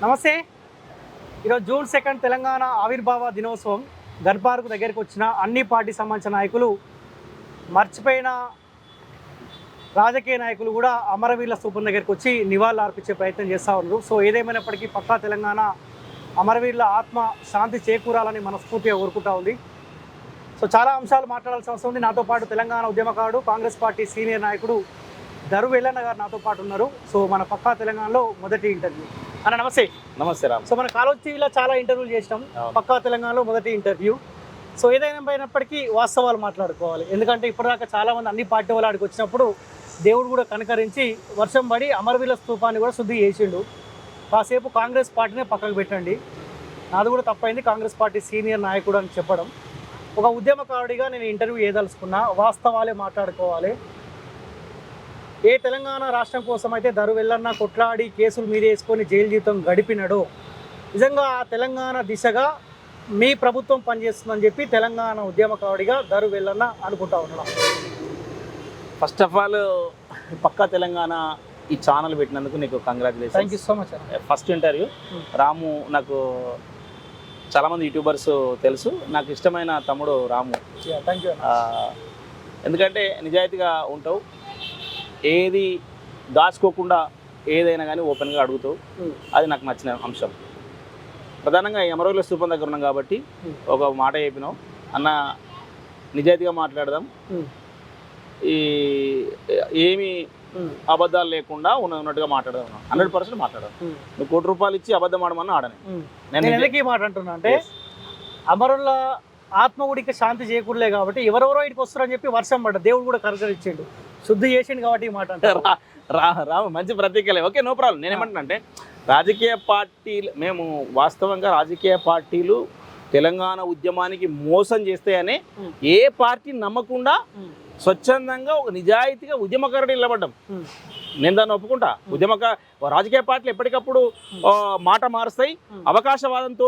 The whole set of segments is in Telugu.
నమస్తే. ఈరోజు జూన్ సెకండ్ తెలంగాణ ఆవిర్భావ దినోత్సవం. గర్భార్కు దగ్గరికి వచ్చిన అన్ని పార్టీ సంబంధించిన నాయకులు మర్చిపోయిన రాజకీయ నాయకులు కూడా అమరవీరుల స్థూపం దగ్గరికి వచ్చి నివాళులు అర్పించే ప్రయత్నం చేస్తూ ఉన్నారు. సో ఏదేమైనప్పటికీ పక్కా తెలంగాణ అమరవీరుల ఆత్మ శాంతి చేకూరాలని మనస్ఫూర్తిగా కోరుకుంటా ఉంది. సో చాలా అంశాలు మాట్లాడాల్సిన అవసరం ఉంది. నాతో పాటు తెలంగాణ ఉద్యమకారుడు కాంగ్రెస్ పార్టీ సీనియర్ నాయకుడు దరు వెల్లన్న గారు నాతో పాటు ఉన్నారు. సో మన పక్కా తెలంగాణలో మొదటి ఇంటర్వ్యూ. అన్న నమస్తే. నమస్తే రామ్. సో మన కాలేజ్ టీవీలో చాలా ఇంటర్వ్యూలు చేసినాం. పక్కా తెలంగాణలో మొదటి ఇంటర్వ్యూ. సో ఏదైనా అయినప్పటికీ వాస్తవాలు మాట్లాడుకోవాలి. ఎందుకంటే ఇప్పటిదాకా చాలా మంది అన్ని పార్టీ వాళ్ళు ఆడికి వచ్చినప్పుడు దేవుడు కూడా కనకరించి వర్షం పడి అమరవీల స్తూపాన్ని కూడా శుద్ధి చేసిండు. కాసేపు కాంగ్రెస్ పార్టీనే పక్కకు పెట్టండి. నాది కూడా తప్పైంది. కాంగ్రెస్ పార్టీ సీనియర్ నాయకుడు అని చెప్పడం. ఒక ఉద్యమకారుడిగా నేను ఇంటర్వ్యూ చేయదలుచుకున్నా. వాస్తవాలే మాట్లాడుకోవాలి. ఏ తెలంగాణ రాష్ట్రం కోసం అయితే దరు వెళ్ళన్న కొట్లాడి కేసులు మీద వేసుకొని జైలు జీవితం గడిపినాడో. నిజంగా ఆ తెలంగాణ దిశగా మీ ప్రభుత్వం పనిచేస్తుందని చెప్పి తెలంగాణ ఉద్యమకారుడిగా దరు వెళ్ళన్న అనుకుంటా ఉన్నాం ఫస్ట్ ఆఫ్ ఆల్ పక్కా తెలంగాణ ఈ ఛానల్ పెట్టినందుకు నీకు thank you congratulation so much first interview. Ramu నాకు చాలామంది యూట్యూబర్స్ తెలుసు. నాకు ఇష్టమైన తమ్ముడు రాము. థ్యాంక్ యూ ఎందుకంటే నిజాయితీగా ఉంటావు. ఏది దాచుకోకుండా ఏదైనా కానీ ఓపెన్గా అడుగుతావు. అది నాకు నచ్చిన అంశం. ప్రధానంగా ఈ అమరవీల స్థూపం దగ్గర ఉన్నాం కాబట్టి. ఒక మాట చెప్పినావు అన్న నిజాయితీగా మాట్లాడదాం. ఈ ఏమి అబద్ధాలు లేకుండా ఉన్న ఉన్నట్టుగా మాట్లాడదాం హండ్రెడ్ పర్సెంట్ మాట్లాడదాం. నువ్వు కోటి రూపాయలు ఇచ్చి అబద్ధం ఆడమని ఆడని. నేను ఎందుకు మాట అంటున్నా అంటే అమరుల ఆత్మగుడికి శాంతి చేకూరలే కాబట్టి ఎవరెవరో ఇటుకు వస్తారని చెప్పి వర్షం పడ్డ దేవుడు కూడా కరకరించిండు. శుద్ధి చేసిండు కాబట్టి మాట అంటారు రా రా రా మంచి ప్రతీకలే ఓకే నో ప్రాబ్లం నేను ఏమంటున్నా అంటే రాజకీయ పార్టీలు మేము వాస్తవంగా రాజకీయ పార్టీలు తెలంగాణ ఉద్యమానికి మోసం చేస్తాయని. ఏ పార్టీ నమ్మకుండా. స్వచ్ఛందంగా ఒక నిజాయితీగా ఉద్యమకారుడు నిలబడ్డం. నేను దాన్ని ఒప్పుకుంటా ఉద్యమక రాజకీయ పార్టీలు ఎప్పటికప్పుడు మాట మారుస్తాయి. అవకాశవాదంతో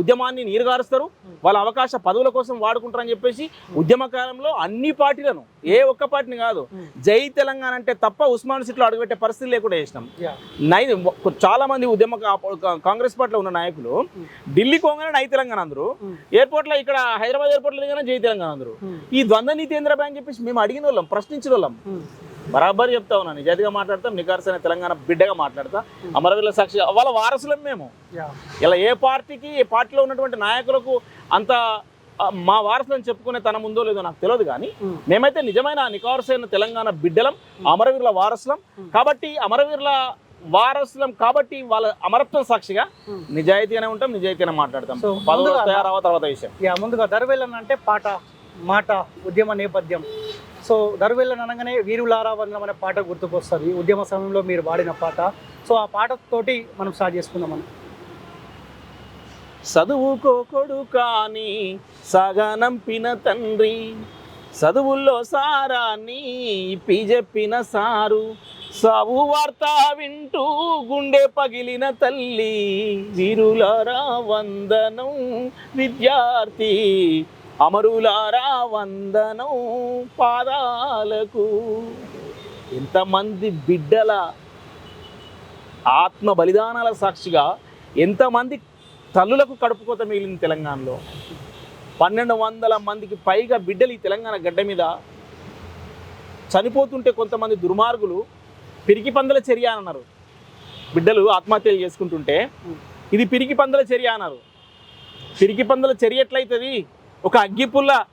ఉద్యమాన్ని నీరుగారుస్తారు. వాళ్ళ అవకాశ పదవుల కోసం వాడుకుంటారని చెప్పేసి ఉద్యమకాలంలో అన్ని పార్టీలను ఏ ఒక్క పార్టీని కాదు. జై తెలంగాణ అంటే తప్ప ఉస్మాన్ సీట్లో అడుగుపెట్టే పరిస్థితి లేకుండా చేసినాం. నై చాలా మంది ఉద్యమ కాంగ్రెస్ పార్టీలో ఉన్న నాయకులు. ఢిల్లీ కోగానే నై తెలంగాణ అందరు Hmm. ఎయిర్పోర్ట్లో ఇక్కడ హైదరాబాద్ ఎయిర్పోర్ట్లో జై తెలంగాణ అందరు. ఈ ద్వంద్వ నీతి ఏంద్రా అని చెప్పేసి మేము అడిగిన వాళ్ళం ప్రశ్నించిన వాళ్ళం. బరాబర్ చెప్తా ఉన్నా నిజాయితీగా మాట్లాడతాం నికార్సైన తెలంగాణ బిడ్డగా మాట్లాడతా. అమరవీరుల సాక్షి వాళ్ళ వారసులం మేము. ఇలా ఏ పార్టీకి ఏ పార్టీలో ఉన్నటువంటి నాయకులకు అంత మా వారసులను చెప్పుకునే తన ముందో లేదో నాకు తెలియదు కానీ. మేమైతే నిజమైన నికార్సైన తెలంగాణ బిడ్డలం అమరవీరుల వారసులం. కాబట్టి అమరవీరుల వారసులం కాబట్టి వాళ్ళ అమరత్వం సాక్షిగా. నిజాయితీగానే ఉంటాం నిజాయితీగానే మాట్లాడతాం So, పదవులు ముందుగా- వస్తాయా రావా తర్వాత విషయం ముందుగా దరువెల్లన్ అంటే పాట మాట ఉద్యమ నేపథ్యం సో దరువెల్లన్ అనగానే వీరులారా వందనం అనే పాట గుర్తుకొస్తుంది. ఉద్యమ సమయంలో మీరు పాడిన పాట. సో ఆ పాటతోటి మనం స్టార్ట్ చేసుకుందాం మనం చదువుకోకొడు కానీ సగనంపిన తండ్రి చదువుల్లో సారాన్ని పిజెప్పిన చెప్పిన సారు సావు వార్త వింటూ గుండె పగిలిన తల్లి వీరులారా వందనం విద్యార్థి అమరులారా వందనం పాదాలకు. ఎంతమంది బిడ్డల ఆత్మ బలిదానాల సాక్షిగా ఎంతమంది తల్లులకు కడుపుకోత మిగిలింది తెలంగాణలో. పన్నెండు వందల మందికి పైగా బిడ్డలు ఈ తెలంగాణ గడ్డ మీద చనిపోతుంటే కొంతమంది దుర్మార్గులు పిరికి పందల చర్య అన్నారు. బిడ్డలు ఆత్మహత్యలు చేసుకుంటుంటే ఇది పిరికి పందల చర్య అన్నారు. పిరికి పందల చర్య ఎట్లయితుంది? ఒక అగ్గిపుల్ల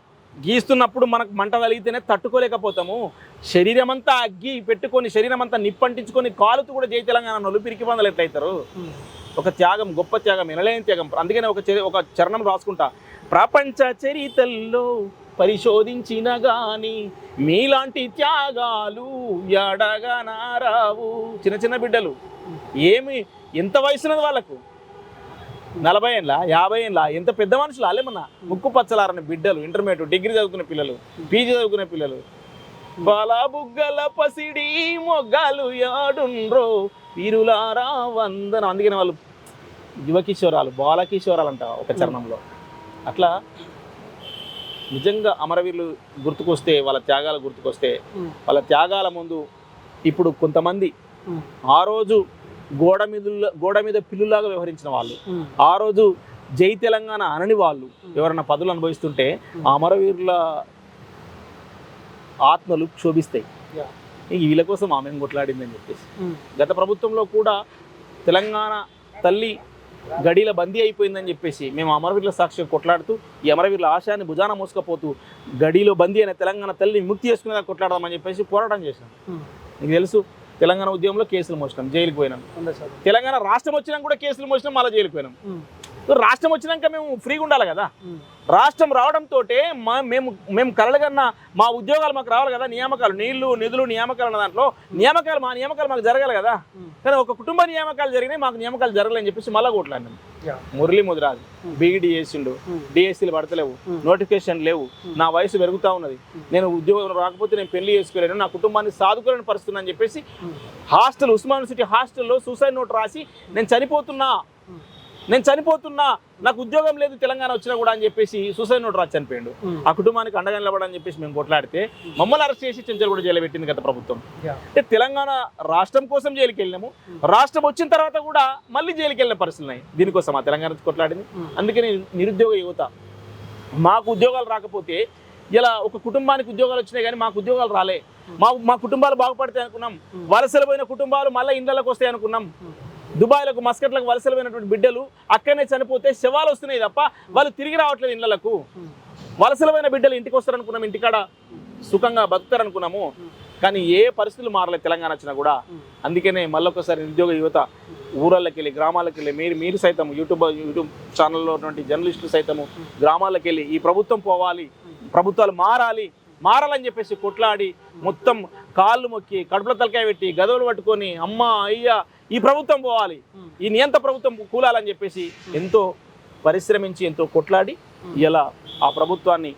గీస్తున్నప్పుడు మనకు మంట కలిగితేనే తట్టుకోలేకపోతాము. శరీరం అంతా అగ్గి పెట్టుకొని శరీరం అంతా నిప్పంటించుకొని కాలుతూ కూడా జై తెలంగాణ నొలు పిరికి పందలు ఎట్లయితారు? ఒక త్యాగం గొప్ప త్యాగం వినలేని త్యాగం. అందుకనే ఒక చరి- ఒక చరణం రాసుకుంటా. ప్రపంచ చరితల్లో పరిశోధించిన గాని మీలాంటి త్యాగాలు ఎడగనారావు. చిన్న చిన్న బిడ్డలు. ఏమి ఎంత వయసున్నది వాళ్ళకు? నలభై ఏళ్ళ? యాభై ఏళ్ళ? ఎంత పెద్ద మనుషులు అలేమన్నా ముక్కు పచ్చలారని బిడ్డలు ఇంటర్మీడియట్ డిగ్రీ చదువుకునే పిల్లలు పీజీ చదువుకునే పిల్లలు. బాల బుగ్గల పసిడి మొగ్గలు యాడుండ్రో వీరులారా వందనం. అందుకని వాళ్ళు యువకిషోరాలు బాలకిషోరాలు అంట ఒక చరణంలో. అట్లా నిజంగా అమరవీరులు గుర్తుకొస్తే వాళ్ళ త్యాగాలు గుర్తుకొస్తే. వాళ్ళ త్యాగాల ముందు ఇప్పుడు కొంతమంది. ఆ రోజు గోడ మీద గోడ మీద పిల్లులాగా వ్యవహరించిన వాళ్ళు. ఆ రోజు జై తెలంగాణ అనని వాళ్ళు ఎవరన్నా పదవులు అనుభవిస్తుంటే ఆ అమరవీరుల ఆత్మలు క్షోభిస్తాయి. వీళ్ళ కోసం ఆమె కొట్లాడిందని చెప్పేసి. గత ప్రభుత్వంలో కూడా తెలంగాణ తల్లి గడిల బందీ అయిపోయిందని చెప్పేసి మేము అమరవీరుల సాక్షి కొట్లాడుతూ ఈ అమరవీరుల ఆశాన్ని భుజాన మోసుకపోతూ గడిలో బందీ అయిన తెలంగాణ తల్లిని ముక్తి చేసుకునేలా కొట్లాడదామని చెప్పేసి పోరాటం చేసినాం నీకు తెలుసు తెలంగాణ ఉద్యమంలో కేసులు మోసినాం జైలుకి పోయినాం. తెలంగాణ రాష్ట్రం వచ్చినాక కూడా కేసులు మోసినాం మళ్ళీ జైలుకి పోయినాం. రాష్ట్రం వచ్చినాక మేము ఫ్రీగా ఉండాలి కదా? రాష్ట్రం రావడంతో మా మేము మేము కలలుగన్న మా ఉద్యోగాలు మాకు రావాలి కదా నియామకాలు. నీళ్ళు నిధులు నియామకాలు ఉన్న దాంట్లో నియామకాలు మా నియామకాలు మాకు జరగాలి కదా. కానీ ఒక కుటుంబ నియామకాలు జరిగినాయి మాకు నియామకాలు జరగలేని చెప్పేసి మళ్ళా కొట్లాడినాం. మురళీ ముదిరాజు బీఈడి చేసిండు డిఎస్సీలు పడతలేవు నోటిఫికేషన్ లేవు. నా వయసు పెరుగుతూ ఉన్నది. నేను ఉద్యోగం రాకపోతే నేను పెళ్ళి చేసుకోలేను నా కుటుంబాన్ని సాధుకోలేని పరిస్థితి అని చెప్పేసి హాస్టల్ ఉస్మాన్ యూనివర్సిటీ హాస్టల్లో సూసైడ్ నోట్ రాసి నేను చనిపోతున్నా నేను చనిపోతున్నా నాకు ఉద్యోగం లేదు తెలంగాణ వచ్చినా కూడా అని చెప్పేసి సూసైడ్ నోట్ రాసి చనిపోయాడు. ఆ కుటుంబానికి అండగా నిలబడని చెప్పేసి మేము కొట్లాడితే మమ్మల్ని అరెస్ట్ చేసి చెంచల్ కూడా జైలు పెట్టింది గత ప్రభుత్వం. అంటే తెలంగాణ రాష్ట్రం కోసం జైలుకి వెళ్ళినాము. రాష్ట్రం వచ్చిన తర్వాత కూడా మళ్ళీ జైలుకి వెళ్ళిన పరిస్థితులు ఉన్నాయి. దీనికోసం ఆ తెలంగాణ కొట్లాడింది. అందుకని నిరుద్యోగ యువత. మాకు ఉద్యోగాలు రాకపోతే ఇలా ఒక కుటుంబానికి ఉద్యోగాలు వచ్చినాయి కానీ మాకు ఉద్యోగాలు రాలే. మా మా కుటుంబాలు బాగుపడతాయి అనుకున్నాం. వలసలు పోయిన కుటుంబాలు మళ్ళీ ఇళ్ళకి వస్తాయి అనుకున్నాం. దుబాయ్లకు మస్కట్లకు వలసలు పోయినటువంటి బిడ్డలు అక్కడనే చనిపోతే శవాలు వస్తున్నాయి తప్ప వాళ్ళు తిరిగి రావట్లేదు ఇళ్ళకు వలసలమైన బిడ్డలు ఇంటికి వస్తారనుకున్నాం ఇంటికాడ సుఖంగా బతుకుతారనుకున్నాము. కానీ ఏ పరిస్థితులు మారలేదు తెలంగాణ వచ్చినా కూడా. అందుకనే మళ్ళొకసారి నిరుద్యోగ యువత ఊళ్ళకి వెళ్ళి గ్రామాలకు వెళ్ళి మీరు మీరు సైతం యూట్యూబ్ యూట్యూబ్ ఛానల్లో ఉన్నటువంటి జర్నలిస్టులు సైతము గ్రామాలకు వెళ్ళి ఈ ప్రభుత్వం పోవాలి ప్రభుత్వాలు మారాలి మారాలని చెప్పేసి కొట్లాడి మొత్తం కాళ్ళు మొక్కి కడుపుల తలకాయ పెట్టి గదవులు పట్టుకొని అమ్మ అయ్య ఈ ప్రభుత్వం పోవాలి. ఈ నియంత ప్రభుత్వం కూలాలని చెప్పేసి ఎంతో పరిశ్రమించి ఎంతో కొట్లాడి ఇలా ఆ ప్రభుత్వాన్ని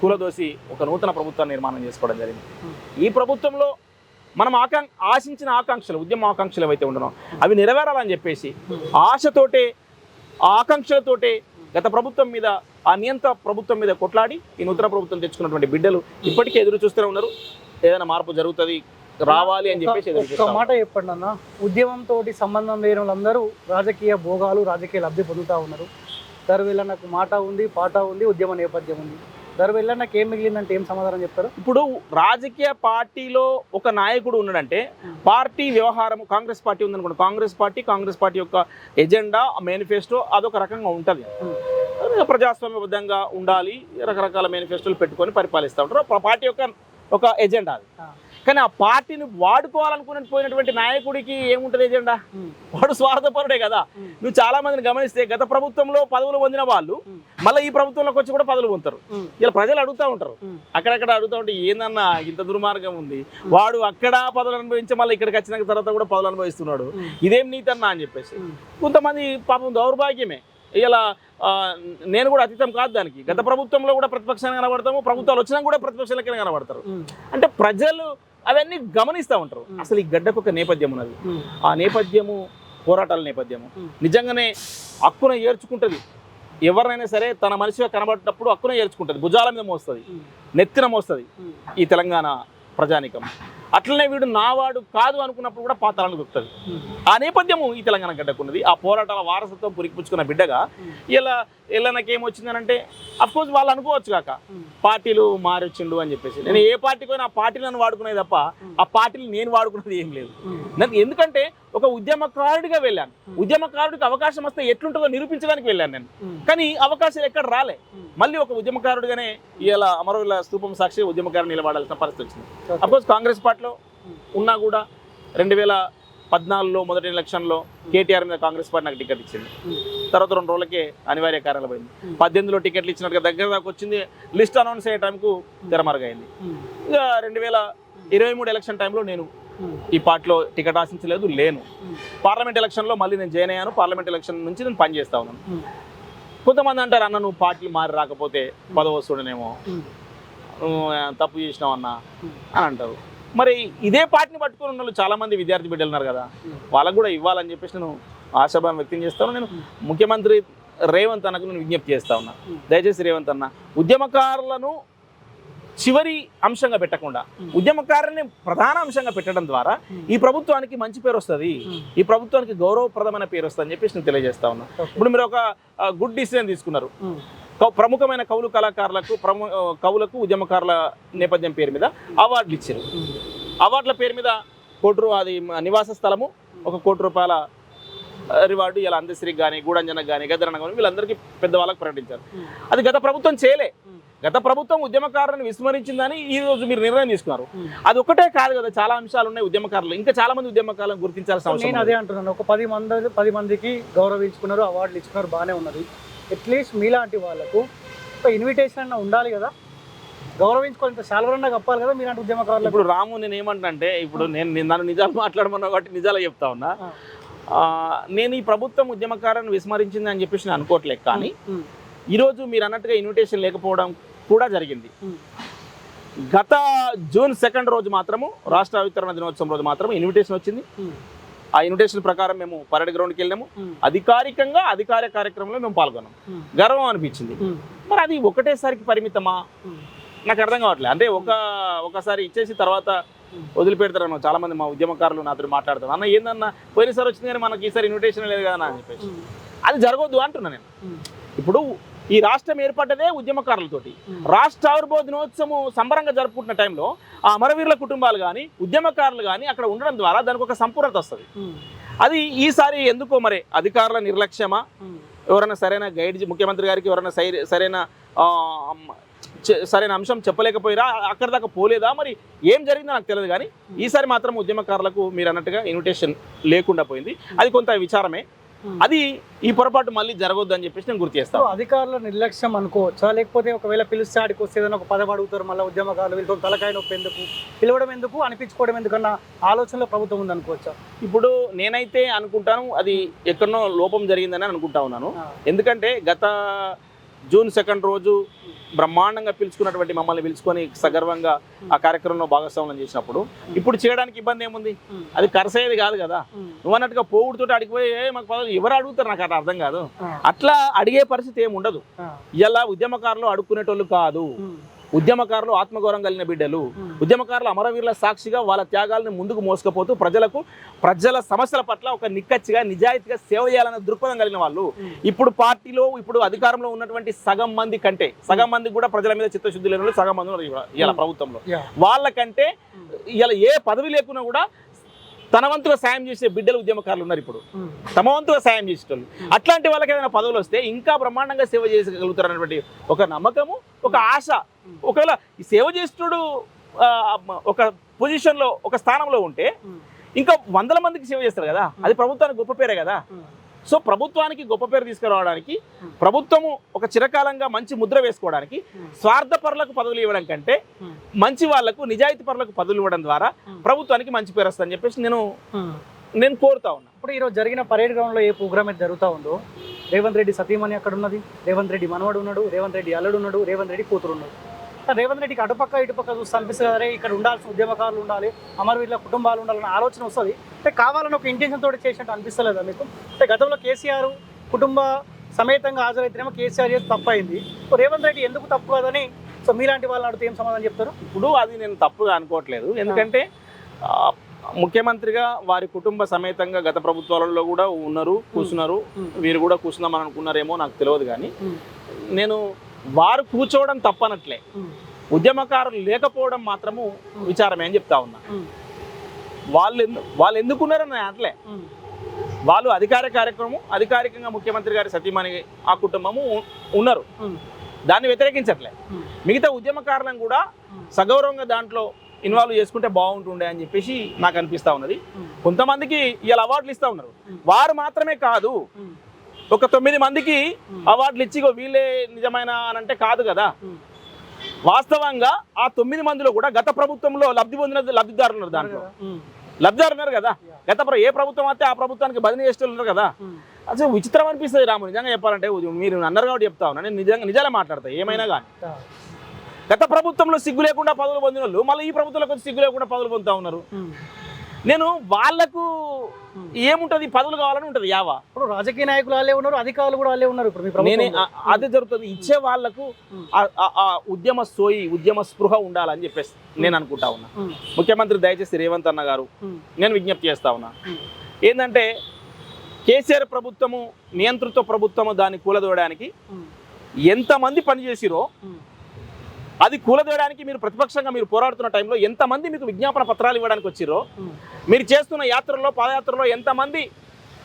కూలదోసి ఒక నూతన ప్రభుత్వాన్ని నిర్మాణం చేసుకోవడం జరిగింది. ఈ ప్రభుత్వంలో మనం ఆకాంక్ష ఆశించిన ఆకాంక్షలు ఉద్యమ ఆకాంక్షలు ఏవైతే ఉండనో అవి నెరవేరాలని చెప్పేసి ఆశతోటే ఆ ఆకాంక్షలతోటే గత ప్రభుత్వం మీద ఆ నియంత్ర ప్రభుత్వం మీద కొట్లాడి ఈ నూతన ప్రభుత్వం తెచ్చుకున్నటువంటి బిడ్డలు ఇప్పటికీ ఎదురు చూస్తూనే ఉన్నారు. ఏదైనా మార్పు జరుగుతుంది రావాలి అని చెప్పేసి చూస్తా మాట చెప్పండి అన్న. ఉద్యమంతో సంబంధం లేని వాళ్ళందరూ రాజకీయ భోగాలు రాజకీయ లబ్ధి పొందుతూ ఉన్నారు. దర్వెల్లన్నకు మాట ఉంది పాట ఉంది ఉద్యమ నేపథ్యం ఉంది. దర్వెల్లన్నకు ఏం మిగిలిందంటే ఏం సమాధానం చెప్తారు? ఇప్పుడు రాజకీయ పార్టీలో ఒక నాయకుడు ఉన్నాడంటే పార్టీ వ్యవహారం కాంగ్రెస్ పార్టీ ఉందనుకోండి. కాంగ్రెస్ పార్టీ కాంగ్రెస్ పార్టీ యొక్క ఎజెండా మేనిఫెస్టో అదొక రకంగా ఉంటుంది. ప్రజాస్వామ్యబద్ధంగా ఉండాలి రకరకాల మేనిఫెస్టోలు పెట్టుకొని పరిపాలిస్తూ ఉంటారు. పార్టీ యొక్క ఒక ఎజెండా అది. కానీ ఆ పార్టీని వాడుకోవాలనుకుని పోయినటువంటి నాయకుడికి ఏముంటుంది ఎజెండా వాడు స్వార్థపరుడే కదా. నువ్వు చాలా మందిని గమనిస్తే గత ప్రభుత్వంలో పదవులు పొందిన వాళ్ళు. మళ్ళీ ఈ ప్రభుత్వంలోకి వచ్చి కూడా పదవులు పొందుతారు. ఇలా ప్రజలు అడుగుతూ ఉంటారు. అక్కడక్కడ అడుగుతూ ఉంటే ఏందన్నా ఇంత దుర్మార్గం ఉంది వాడు అక్కడ పదవులు అనుభవించి మళ్ళీ ఇక్కడికి వచ్చిన తర్వాత కూడా పదవులు అనుభవిస్తున్నాడు. ఇదేం నీతన్నా అని చెప్పేసి. కొంతమంది పాపం దౌర్భాగ్యమే ఇలా నేను కూడా అతీతం కాదు దానికి గత ప్రభుత్వంలో కూడా ప్రతిపక్షాన్ని కనబడతాము ప్రభుత్వాలు వచ్చినా కూడా ప్రతిపక్షాలకి కనబడతారు. అంటే ప్రజలు అవన్నీ గమనిస్తూ ఉంటారు. అసలు ఈ గడ్డకు ఒక నేపథ్యం ఉన్నది. ఆ నేపథ్యము పోరాటాల నేపథ్యము. నిజంగానే హక్కున ఏర్చుకుంటుంది ఎవరినైనా సరే తన మనిషిగా కనబడేటప్పుడు హక్కున ఏర్చుకుంటుంది భుజాల మీద మోస్తుంది. నెత్తిన మోస్తుంది. ఈ తెలంగాణ ప్రజానికం అట్లనే వీడు నావాడు కాదు అనుకున్నప్పుడు కూడా పాతాలను దొరుకుతుంది. ఆ నేపథ్యము ఈ తెలంగాణ గడ్డకున్నది ఆ పోరాటాల వారసత్వం పురికిపుచ్చుకున్న బిడ్డగా. ఇలా ఇలా నాకేమొచ్చిందనంటే కోర్స్ వాళ్ళు అనుకోవచ్చు కాక. పార్టీలు మారొచ్చిండు అని చెప్పేసి నేను ఏ పార్టీకి పోయినా ఆ పార్టీలను వాడుకునేది తప్ప ఆ పార్టీలు నేను వాడుకున్నది ఏం లేదు. నాకు ఎందుకంటే ఒక ఉద్యమకారుడిగా వెళ్ళాను ఉద్యమకారుడికి అవకాశం వస్తే ఎట్లుంటుందో నిరూపించడానికి వెళ్ళాను నేను ఉమ్. కానీ అవకాశాలు ఎక్కడ రాలే ఉమ్. మళ్ళీ ఒక ఉద్యమకారుడిగానే ఇలా అమరవీల స్తూపం సాక్షి ఉద్యమకారుడు నిలబడాల్సిన పరిస్థితి వచ్చింది. అఫ్కోర్స్ కాంగ్రెస్ పార్టీలో ఉన్నా కూడా రెండు వేల పద్నాలుగులో మొదటి ఎలక్షన్లో కేటీఆర్ మీద కాంగ్రెస్ పార్టీ నాకు టికెట్ ఇచ్చింది. తర్వాత రెండు రోజులకే అనివార్య కార్యాలయం పోయింది Hmm. పద్దెనిమిదిలో టికెట్లు ఇచ్చినట్టుగా దగ్గర దాకా వచ్చింది లిస్ట్ అనౌన్స్ అయ్యే టైంకు తెరమరుగైంది. ఇక రెండు వేల ఇరవై మూడు ఎలక్షన్ టైంలో నేను. ఈ పార్టీలో టికెట్ ఆశించలేదు లేను. పార్లమెంట్ ఎలక్షన్లో మళ్ళీ నేను జాయిన్ అయ్యాను. పార్లమెంట్ ఎలక్షన్ నుంచి నేను పనిచేస్తా ఉన్నాను. కొంతమంది అంటారు అన్న నువ్వు పార్టీలు మారి రాకపోతే పదవి వస్తుడనేమో తప్పు చేసినావు అన్న. అని అంటారు. మరి ఇదే పార్టీని పట్టుకుని ఉన్న వాళ్ళు చాలామంది విద్యార్థి బిడ్డలు ఉన్నారు కదా. వాళ్ళకు కూడా ఇవ్వాలని చెప్పేసి నేను ఆశాభావం వ్యక్తం చేస్తాను నేను ముఖ్యమంత్రి రేవంత్ అన్నకు నేను విజ్ఞప్తి చేస్తా ఉన్నా. దయచేసి రేవంత్ అన్న ఉద్యమకారులను చివరి అంశంగా పెట్టకుండా ఉద్యమకారుల్ని ప్రధాన అంశంగా పెట్టడం ద్వారా ఈ ప్రభుత్వానికి మంచి పేరు వస్తుంది. ఈ ప్రభుత్వానికి గౌరవప్రదమైన పేరు వస్తుంది అని చెప్పేసి నేను తెలియజేస్తా ఉన్నా. ఇప్పుడు మీరు ఒక గుడ్ డిసిజన్ తీసుకున్నారు. ప్రముఖమైన కవులు కళాకారులకు ప్రము కవులకు ఉద్యమకారుల నేపథ్యం పేరు మీద అవార్డులు ఇచ్చారు. అవార్డుల పేరు మీద కోటి రూ- అది మ- నివాస స్థలము ఒక కోటి రూపాయల రివార్డు ఇలా అందశ్రీకి కానీ గూడంజనకు కానీ గద్దరణ కానీ వీళ్ళందరికీ పెద్దవాళ్ళకి ప్రకటించారు. అది గత ప్రభుత్వం చేయలే. గత ప్రభుత్వం ఉద్యమకారులను విస్మరించిందని ఈ రోజు మీరు నిర్ణయం తీసుకున్నారు. అది ఒకటే కాదు కదా చాలా అంశాలు ఉన్నాయి ఉద్యమకారులు. ఇంకా చాలా మంది ఉద్యమకారులను గుర్తించాల్సిన అవసరం నేను. అదే అంటున్నాను. ఒక పది మంది పది మందికి గౌరవించుకున్నారు అవార్డులు ఇచ్చుకున్నారు బాగానే ఉన్నది. అట్లీస్ట్ మీలాంటి వాళ్ళకు ఒక ఇన్విటేషన్ అన్న ఉండాలి కదా. గౌరవించుకొని ఇంత శాలవరన్నా కప్పాలి కదా మీలాంటి ఉద్యమకారులకు. ఇప్పుడు రాము నేను ఏమంటానంటే ఇప్పుడు నేను నేను నన్ను నిజాలు మాట్లాడమన్నా కాబట్టి నిజాలు చెప్తా ఉన్నా. నేను ఈ ప్రభుత్వం ఉద్యమకారులను విస్మరించింది అని చెప్పేసి నేను అనుకోవట్లేదు కానీ ఈరోజు మీరు అన్నట్టుగా ఇన్విటేషన్ లేకపోవడం కూడా జరిగింది. గత జూన్ సెకండ్ రోజు మాత్రము రాష్ట్ర అవితరణ దినోత్సవం రోజు మాత్రం ఇన్విటేషన్ వచ్చింది. ఆ ఇన్విటేషన్ ప్రకారం మేము పరేడ్ గ్రౌండ్కి వెళ్ళాము. అధికారికంగా అధికార కార్యక్రమంలో మేము పాల్గొన్నాం. గర్వం అనిపించింది. మరి అది ఒకటేసారికి పరిమితమా? నాకు అర్థం కావట్లేదు. అంటే ఒక ఒకసారి ఇచ్చేసి తర్వాత వదిలిపెడతారన్న చాలా మంది మా ఉద్యమకారులు నాతో మాట్లాడతారు. అన్న ఏందన్నా? పోయినసారి వచ్చింది కానీ మనకి ఈసారి ఇన్విటేషన్ లేదు కదా అని చెప్పేసి. అది జరగొద్దు అంటున్నా నేను. ఇప్పుడు ఈ రాష్ట్రం ఏర్పడ్డదే ఉద్యమకారులతోటి. రాష్ట్ర ఆవిర్భావ దినోత్సవం సంబరంగా జరుపుకుంటున్న టైంలో ఆ అమరవీరుల కుటుంబాలు కానీ ఉద్యమకారులు కానీ అక్కడ ఉండడం ద్వారా దానికి ఒక సంపూర్ణత వస్తుంది. అది ఈసారి ఎందుకో మరి అధికారుల నిర్లక్ష్యమా? ఎవరైనా సరైన గైడ్ ముఖ్యమంత్రి గారికి ఎవరైనా సరైన సరైన అంశం చెప్పలేకపోయిరా అక్కడ దాకా పోలేదా? మరి ఏం జరిగిందో నాకు తెలియదు కానీ ఈసారి మాత్రం ఉద్యమకారులకు మీరు అన్నట్టుగా ఇన్విటేషన్ లేకుండా పోయింది. అది కొంత విచారమే. అది ఈ పొరపాటు మళ్ళీ జరగొద్దు అని చెప్పేసి నేను గుర్తు చేస్తాను అధికారుల నిర్లక్ష్యం అనుకోవచ్చా? లేకపోతే ఒకవేళ పిలిస్తే ఆడికి వస్తే ఏదైనా ఒక పదవి అడుగుతారు మళ్ళీ ఉద్యమకారులు వీళ్ళతో తలకాయ నొప్పి ఎందుకు? పిలవడం ఎందుకు? అనిపించుకోవడం ఎందుకన్న ఆలోచనలో ప్రభుత్వం ఉంది అనుకోవచ్చా ఇప్పుడు నేనైతే అనుకుంటాను అది ఎక్కడనో లోపం జరిగిందని అనుకుంటా ఉన్నాను. ఆ, ఎందుకంటే గత జూన్ సెకండ్ రోజు బ్రహ్మాండంగా పిలుచుకున్నటువంటి మమ్మల్ని పిలుచుకొని సగర్వంగా ఆ కార్యక్రమంలో భాగస్వామ్యం చేసినప్పుడు ఇప్పుడు చేయడానికి ఇబ్బంది ఏముంది? అది కరసేది కాదు కదా. నువ్వు అన్నట్టుగా పోవుడుతో అడిగిపోయి "ఏ, మాకు పదవి ఎవరు అడుగుతారు? నాకు అట్లా అర్థం కాదు. అట్లా అడిగే పరిస్థితి ఏమి ఉండదు ఇలా ఉద్యమకారులు అడుక్కునేటోళ్ళు కాదు. ఉద్యమకారులు ఆత్మగౌరవం కలిగిన బిడ్డలు ఉద్యమకారులు అమరవీరుల సాక్షిగా వాళ్ళ త్యాగాలను ముందుకు మోసుకుపోతూ ప్రజలకు ప్రజల సమస్యల పట్ల ఒక నిక్కచ్చిగా నిజాయితీగా సేవ చేయాలనే దృక్పథం కలిగిన వాళ్ళు. ఇప్పుడు పార్టీలో ఇప్పుడు అధికారంలో ఉన్నటువంటి సగం మంది కంటే సగం మంది కూడా ప్రజల మీద చిత్తశుద్ధి లేని వాళ్ళు సగం మంది ఇవాళ ప్రభుత్వంలో. వాళ్ళకంటే ఇలా ఏ పదవి లేకున్నా కూడా తన వంతుగా సాయం చేసే బిడ్డలు ఉద్యమకారులు ఉన్నారు ఇప్పుడు. తమ వంతుగా సాయం చేసేటోళ్ళు. అట్లాంటి వాళ్ళకి ఏదైనా పదవులు వస్తే ఇంకా బ్రహ్మాండంగా సేవ చేయగలుగుతారన్నటువంటి ఒక నమ్మకము ఒక ఆశ ఒకవేళ ఈ సేవ చేస్తుడు ఒక పొజిషన్లో ఒక స్థానంలో ఉంటే ఇంకా వందల మందికి సేవ చేస్తారు కదా అది ప్రభుత్వానికి గొప్ప పేరే కదా. సో ప్రభుత్వానికి గొప్ప పేరు తీసుకురావడానికి ప్రభుత్వము ఒక చిరకాలంగా మంచి ముద్ర వేసుకోవడానికి ఉమ్, స్వార్థపరులకు పదవులు ఇవ్వడం కంటే మంచి వాళ్ళకు నిజాయితీ పరులకు పదవులు ఇవ్వడం ద్వారా. ప్రభుత్వానికి మంచి పేరు వస్తుందని చెప్పేసి నేను. నేను కోరుతా ఉన్నా. ఇప్పుడు ఈరోజు జరిగిన పరేడ్ గ్రౌండ్లో ఏ ప్రోగ్రామ్ అయితే జరుగుతూ ఉందో? రేవంత్ రెడ్డి సతీమణి అక్కడ ఉన్నది రేవంత్ రెడ్డి మనవడు ఉన్నాడు రేవంత్ రెడ్డి అల్లుడు ఉన్నాడు రేవంత్ రెడ్డి కూతురు ఉన్నాడు. రేవంత్ రెడ్డికి అటుపక్క ఇటుపక్క చూస్తే అనిపిస్తుంది అరే ఇక్కడ ఉండాల్సిన ఉద్యమకారులు ఉండాలి అమరవీరుల కుటుంబాలు ఉండాలన్న ఆలోచన వస్తుంది. అంటే కావాలని ఒక ఇంటెన్షన్ తోటి చేసినట్టు అనిపిస్తలేదా మీకు? అంటే గతంలో కేసీఆర్ కుటుంబ సమేతంగా హాజరైతేనేమో కేసీఆర్ చేసి తప్పు అయింది సో రేవంత్ రెడ్డి ఎందుకు తప్పు కాదని సో మీలాంటి వాళ్ళని అడిగితే ఏం సమాధానం చెప్తారు? ఇప్పుడు అది నేను తప్పుగా అనుకోవట్లేదు. ఎందుకంటే ముఖ్యమంత్రిగా వారి కుటుంబ సమేతంగా గత ప్రభుత్వాలలో కూడా ఉన్నారు కూర్చున్నారు. వీరు కూడా కూర్చుందామని అనుకున్నారేమో నాకు తెలియదు కానీ. నేను వారు కూర్చోవడం తప్పనట్లే. ఉద్యమకారులు లేకపోవడం మాత్రము విచారమే అని చెప్తా ఉన్నా. వాళ్ళు వాళ్ళు ఎందుకున్నారని ఉమ్. వాళ్ళు అధికార కార్యక్రమం అధికారికంగా ముఖ్యమంత్రి గారి సతీమణి ఆ కుటుంబము ఉన్నారు. దాన్ని వ్యతిరేకించట్లే. మిగతా ఉద్యమకారులను కూడా. సగౌరవంగా దాంట్లో ఇన్వాల్వ్ చేసుకుంటే బాగుంటుండే అని చెప్పేసి నాకు అనిపిస్తా ఉన్నది. కొంతమందికి ఇలా అవార్డులు ఇస్తా ఉన్నారు. వారు మాత్రమే కాదు. ఒక తొమ్మిది మందికి. అవార్డులు ఇచ్చి వీళ్ళే నిజమైన అని అంటే కాదు కదా. వాస్తవంగా ఆ తొమ్మిది మందిలో కూడా గత ప్రభుత్వంలో లబ్ధి పొందిన లబ్ధిదారులు ఉన్నారు దాంట్లో ఉమ్. లబ్ధిదారులు ఉన్నారు కదా గత ఏ ప్రభుత్వం అయితే ఆ ప్రభుత్వానికి బదిలీ చేసే ఉన్నారు కదా. అసలు విచిత్రం అనిపిస్తుంది రాము నిజంగా చెప్పాలంటే మీరు అన్నారు కాబట్టి చెప్తా ఉన్నా నేను నిజంగా నిజాలే మాట్లాడతా ఏమైనా కానీ. గత ప్రభుత్వంలో సిగ్గు లేకుండా పదవులు పొందిన వాళ్ళు మళ్ళీ ఈ ప్రభుత్వంలో కొంచెం సిగ్గు లేకుండా పదవులు పొందుతా ఉన్నారు. నేను వాళ్ళకు ఏముంటది? పదవులు కావాలని ఉంటది యావా. ఇప్పుడు రాజకీయ నాయకులు వాళ్ళే ఉన్నారు అధికారులు కూడా వాళ్ళే ఉన్నారు ఇప్పుడు నేనే అదే జరుగుతుంది. ఇచ్చే వాళ్ళకు ఆ- ఉద్యమ సోయి ఉద్యమ స్పృహ ఉండాలని చెప్పేసి నేను అనుకుంటా ఉన్నా. ముఖ్యమంత్రి దయచేసి రేవంత్ అన్న గారు నేను విజ్ఞప్తి చేస్తా ఉన్నా. ఏంటంటే కేసీఆర్ ప్రభుత్వము నియంతృత్వ ప్రభుత్వము దాన్ని కూలదోయడానికి ఎంతమంది పనిచేసిరో అది కూలదోయడానికి మీరు ప్రతిపక్షంగా మీరు పోరాడుతున్న టైంలో ఎంతమంది మీకు విజ్ఞాపన పత్రాలు ఇవ్వడానికి వచ్చిరో మీరు చేస్తున్న యాత్రల్లో పాదయాత్రలో ఎంతమంది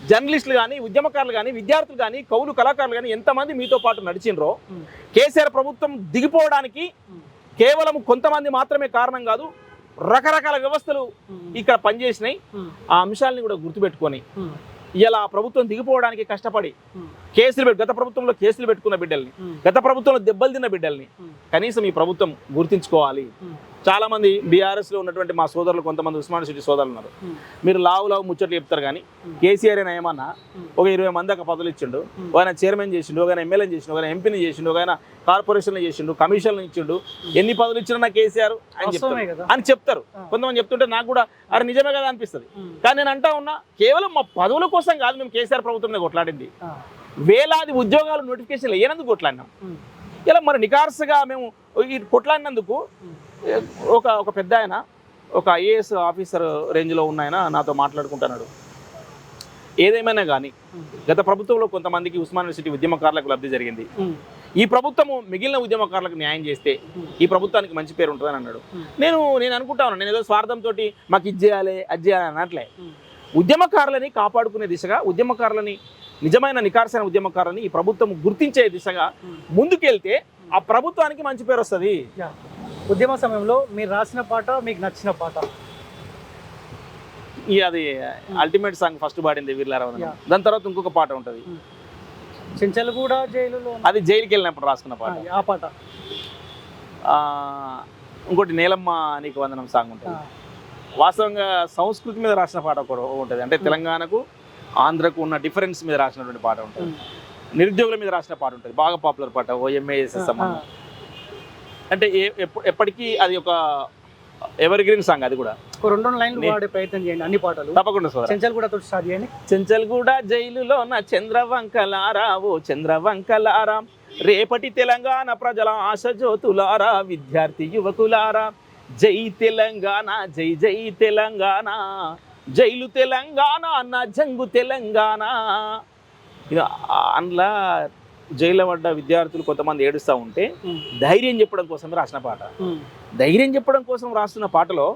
జర్నలిస్టులు కానీ ఉద్యమకారులు కానీ విద్యార్థులు కానీ కవులు కళాకారులు కానీ ఎంతమంది మీతో పాటు నడిచినరో. కేసీఆర్ ప్రభుత్వం దిగిపోవడానికి కేవలం కొంతమంది మాత్రమే కారణం కాదు రకరకాల వ్యవస్థలు ఇక్కడ పనిచేసినాయి. ఆ అంశాలని కూడా గుర్తుపెట్టుకొని ఇలా ప్రభుత్వం దిగిపోవడానికి కష్టపడి కేసులు పెట్టి గత ప్రభుత్వంలో కేసులు పెట్టుకున్న బిడ్డల్ని గత ప్రభుత్వంలో దెబ్బలు తిన్న బిడ్డల్ని కనీసం ఈ ప్రభుత్వం గుర్తించుకోవాలి. చాలా మంది బీఆర్ఎస్లో ఉన్నటువంటి మా సోదరులు కొంతమంది ఉస్మాన్ సిటీ సోదరులు ఉన్నారు. మీరు లావు లావు ముచ్చట్లు చెప్తారు కానీ కేసీఆర్ అయినా ఏమన్నా ఒక ఇరవై మంది ఒక పదవులు ఇచ్చిండు ఒక ఆయన చైర్మన్ చేసిండు ఒక ఆయన ఎమ్మెల్యే చేసిండు ఒక ఆయన ఎంపీని చేసిండు ఒక ఆయన కార్పొరేషన్లు చేసిండు కమిషన్లు ఇచ్చిండు. ఎన్ని పదవులు ఇచ్చినా నా కేసీఆర్ అని చెప్తారు. అని చెప్తారు. కొంతమంది చెప్తుంటే నాకు కూడా అరే నిజమే కదా అనిపిస్తుంది. కానీ నేను అంటా ఉన్నా కేవలం మా పదవుల కోసం కాదు మేము కేసీఆర్ ప్రభుత్వం కొట్లాడింది. వేలాది ఉద్యోగాలు నోటిఫికేషన్లు ఏనందుకు కొట్లాడినాం. ఇలా మరి నికార్సుగా మేము కొట్లాడినందుకు ఒక ఒక పెద్ద ఆయన ఒక ఐఏఎస్ ఆఫీసర్ రేంజ్లో ఉన్న ఆయన నాతో మాట్లాడుకుంటున్నాడు. ఏదేమైనా కానీ గత ప్రభుత్వంలో కొంతమందికి ఉస్మాన్ యూనివర్సిటీ ఉద్యమకారులకు లబ్ధి జరిగింది. ఈ ప్రభుత్వము మిగిలిన ఉద్యమకారులకు న్యాయం చేస్తే ఈ ప్రభుత్వానికి మంచి పేరు ఉంటుందని అన్నాడు. నేను నేను అనుకుంటా ఉన్నాను. నేను ఏదో స్వార్థంతో మాకు ఇది చేయాలి అది చేయాలి అనట్లే ఉద్యమకారులని కాపాడుకునే దిశగా ఉద్యమకారులని నిజమైన నికార్సైన ఉద్యమకారులని ఈ ప్రభుత్వం గుర్తించే దిశగా ముందుకెళ్తే ఆ ప్రభుత్వానికి మంచి పేరు వస్తుంది. ఉద్యమ సమయంలో మీరు రాసిన పాట మీకు నచ్చిన పాట? ఇక అది అల్టిమేట్ సాంగ్ ఫస్ట్ పాడింది వీర్లారావు. దాని తర్వాత ఇంకొక పాట ఉంటుంది. చెంచల్ కూడా జైలులో అది జైలుకి వెళ్ళినప్పుడు రాసుకున్న పాట. ఆ పాట. ఇంకోటి నేలమ్మ నీకు వందనం సాంగ్ ఉంటుంది. వాస్తవంగా సంస్కృతి మీద రాసిన పాట కూడా ఉంటుంది. అంటే తెలంగాణకు ఆంధ్రకు ఉన్న డిఫరెన్స్ మీద రాసినటువంటి పాట ఉంటుంది. ఉమ్, నిరుద్యోగుల మీద రాసిన పాట ఉంటుంది. బాగా పాపులర్ పాట ఓ ఆ, ఎంఏఎస్ఎస్ ఆ, సంబంధం అంటే ఎప్పటికీ అది ఒక ఎవర్ గ్రీన్ సాంగ్ అది కూడా. రెండు రెండు లైన్లు పాడే ప్రయత్నం చేయండి అన్ని పాటలు. తప్పకుండా సోదరా. చెంచల్ కూడా తోటి స్టార్ట్ చేయండి. చెంచల్గూడ జైలులో నా చంద్రవంకలారా రేపటి తెలంగాణ ప్రజల ఆశ జ్యోతులారా విద్యార్థి యువకులారా జై తెలంగాణ జై జై తెలంగాణ జైలు తెలంగాణ అన్న జంగు తెలంగాణ. ఇక అందులో జైల్లో పడ్డ విద్యార్థులు కొంతమంది ఏడుస్తూ ఉంటే ధైర్యం చెప్పడం కోసం రాసిన పాట. ధైర్యం చెప్పడం కోసం రాస్తున్న పాటలో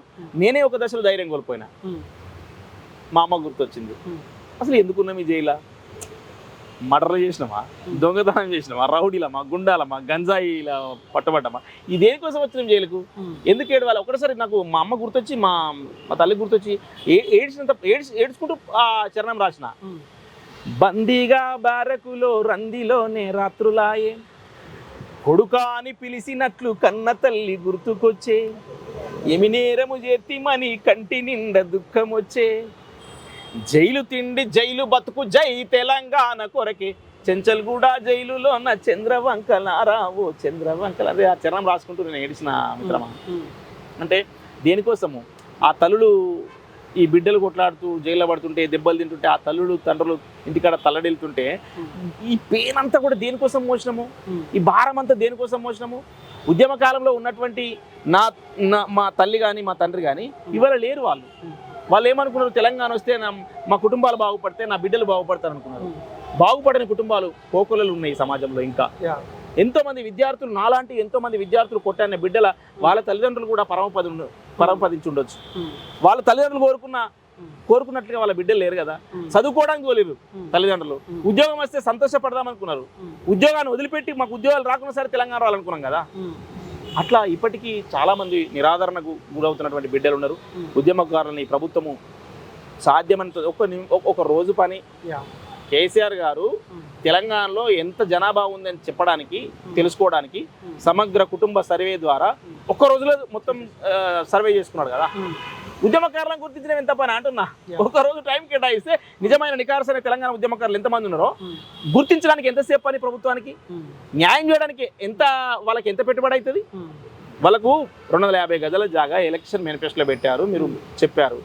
నేనే ఒక దశలో ధైర్యం కోల్పోయినా. మా అమ్మ గుర్తొచ్చింది. అసలు ఎందుకున్నాం ఈ జైలా మర్డర్ చేసినామా? దొంగతనం చేసినామా? రౌడీలమా గుండాలమా? గంజాయిలా పట్టబడ్డామా? ఈ దేనికోసం వచ్చినాం జైలుకు? ఎందుకు ఏడవాలి? ఒకటేసారి నాకు మా అమ్మ గుర్తొచ్చి మా మా తల్లి గుర్తొచ్చి ఏ ఏడ్చినంత ఏడ్చి ఏడ్చుకుంటూ ఆ చరణం రాసిన. బందీగా బారకులో రందిలోనే రాత్రులాయే. కొడుకా అని పిలిచినట్లు కన్న తల్లి గుర్తుకొచ్చే. ఎమి నేరము చేతిమని కంటి నిండా దుఃఖం వచ్చే జైలు తిండి జైలు బతుకు జై తెలంగాణ కొరకే. చెంచల్గూడ జైలులో నా చంద్రవంకలారా ఓ చంద్రవంకల అదే ఆ చరణం రాసుకుంటూ నేను ఏడిచిన మిత్రమా? అంటే దేనికోసము? ఆ తల్లులు ఈ బిడ్డలు కొట్లాడుతూ జైల్లో పడుతుంటే దెబ్బలు తింటుంటే ఆ తల్లులు తండ్రులు ఇంటికాడ తల్లడిల్తుంటే ఈ పెయిన్ అంతా కూడా దేనికోసం మోసినాము? ఉమ్, ఈ భారం అంతా దేనికోసం మోసినాము? ఉద్యమ కాలంలో ఉన్నటువంటి నా నా- మా తల్లి కానీ మా తండ్రి కానీ ఇవాళ లేరు వాళ్ళు. వాళ్ళు ఏమనుకున్నారు? తెలంగాణ వస్తే నా మా కుటుంబాలు బాగుపడితే నా బిడ్డలు బాగుపడతారు అనుకున్నారు బాగుపడని కుటుంబాలు కోకొలలు ఉన్నాయి ఈ సమాజంలో ఇంకా. యా, ఎంతో మంది విద్యార్థులు నాలాంటి ఎంతో మంది విద్యార్థులు కొట్టాన బిడ్డల వాళ్ళ తల్లిదండ్రులు కూడా పరమపది పరమపదించి ఉండొచ్చు వాళ్ళ తల్లిదండ్రులు కోరుకున్న కోరుకున్నట్లుగా వాళ్ళ బిడ్డలు లేరు కదా. చదువుకోవడానికి ఉమ్, తల్లిదండ్రులు. ఉద్యోగం వస్తే సంతోషపడదాం అనుకున్నారు ఉద్యోగాన్ని వదిలిపెట్టి మాకు ఉద్యోగాలు రాకుండా సరే తెలంగాణ రావాలనుకున్నాం కదా. అట్లా ఇప్పటికీ చాలా మంది నిరాదరణకు గురవుతున్నటువంటి బిడ్డలు ఉన్నారు. ఉద్యమకారులని ప్రభుత్వము సాధ్యమైనంత ఒక ఒక- రోజు పని. కేసీఆర్ గారు తెలంగాణలో ఎంత జనాభా ఉందని చెప్పడానికి తెలుసుకోవడానికి సమగ్ర కుటుంబ సర్వే ద్వారా ఒక్క రోజులో మొత్తం సర్వే చేసుకున్నాడు కదా. ఉమ్, ఉద్యమకారులను గుర్తించడం ఎంత పని అంటున్నా? రోజు టైం కేటాయిస్తే నిజమైన నికారసైన తెలంగాణ ఉద్యమకారులు ఎంతమంది ఉన్నారో ఉమ్, గుర్తించడానికి ఎంతసేపు పని ప్రభుత్వానికి? ఉమ్, న్యాయం చేయడానికి ఎంత వాళ్ళకి ఎంత పెట్టుబడి అవుతుంది వాళ్ళకు రెండు వందల యాభై గజల జాగా ఎలక్షన్ మేనిఫెస్టోలో పెట్టారు మీరు చెప్పారు.